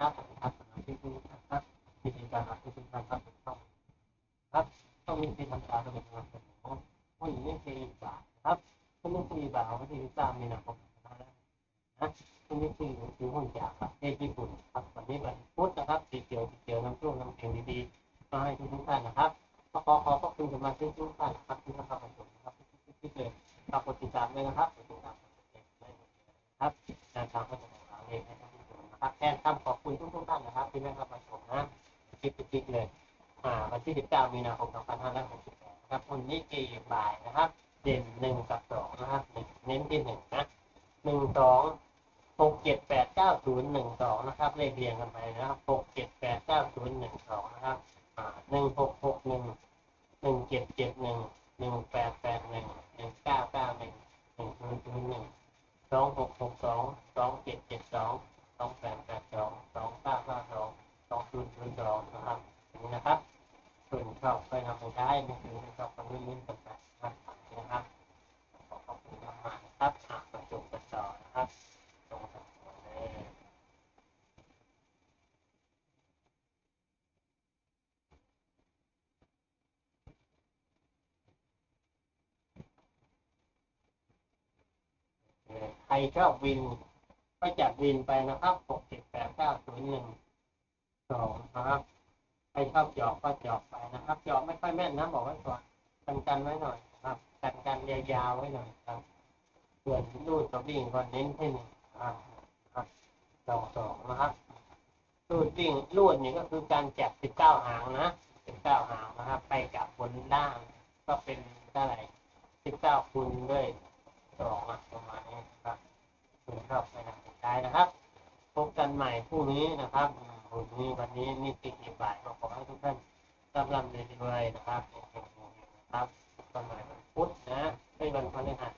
ครับครับสำหรับที่ทุกท่านครับที่เป็นการที่ทุกท่านครับต้องครับต้องมีที่ทำการะบบงานของผู้หญิงในปีบาครับผู้หญิงปีบาทวันที่สามมีนาคมนะผู้หญิงปีคือหุ้นจากประเทศญี่ปุ่นครับวันนี้วันพุธนะครับสีเขียวสีเขียวน้ำช่วงน้ำเพลงดีๆมาให้ทุกท่านนะครับขอขอขอบคุณสมาชิกทุกท่านนะครับที่เข้ามาชมนะครับที่เลยฝากกดติดตามด้วยนะครับกดติดตามกดติดตามได้เลยนะครับการทางพัฒนาเราเองนะครับ นะครับแทนคำขอบคุณทุกทุกท่านนะครับ ที่ได้เข้ามาชมนะคลิปคลิปเลยอ่าวันที่ 19 มีนาคม 2568นะครับวันนี้เกมบ่ายนะครับ เด่นหนึ่งกับสองนะครับเน้นที่หนึ่งนะหนึ่งสองหกเจ็ดแปดเก้าศูนย์หนึ่งสองนะครับเลขเรียงกันไปนะครับหกเจ็ดแปดเก้าศูนย์หนึ่งสองนะครับอ่าหนึ่งหกหกหนึ่งหนึ่งเจ็ดเจ็ดหนึ่งหนึ่งแปดแปดหนึ่งหนึ่งเก้าเก้าหนึ่งหนึ่งศูนย์ศูนย์หนึ่งสองหกหกสองสองเจ็ดเจ็ดสอง สองแปดแปดสองสองเก้าเก้าสองสองศูนย์ศูนย์สองนะครับอย่างนี่นะครับส่วนชอบไปนำไปใช้ไม่ถือชอบคนนี้ลิ้นกันไปนะครับนะครับขอขอบคุณมากนะครับอะประจุกันต่อนะครับตรงกับตัวเลยเออใครชอบวิน ก็จัดวินไปนะครับหกเจ็ดแปดเก้าศูนย์หนึ่งสองนะครับใครชอบเจาะก็เจาะไปนะครับเจาะไม่ค่อยแม่นนะบอกไว้ก่อนกันกันไว้หน่อยนะครับกันกันยาวๆไว้หน่อยครับส่วนรูดกับวิ่งก็เน้นที่หนึ่งครับครับสองสองนะครับรูดวิ่งรูดนี่ก็คือการจับสิบเก้าหางนะสิบเก้าหางนะครับ ไปกับบนล่างก็เป็นเท่าไหร่สิบเก้าคูณด้วยสองอะประมาณนี้นะครับคุณชอบไปทางสุดท้ายนะครับ พบกันใหม่พรุ่งนี้นะครับพรุ่งนี้วันนี้นี่ติดอีกบ่ายก็ขอให้ทุกท่านรับรำเรื่อยๆนะครับนะครับตอนใหม่วันพุธนะไม่วันพฤหัสนะ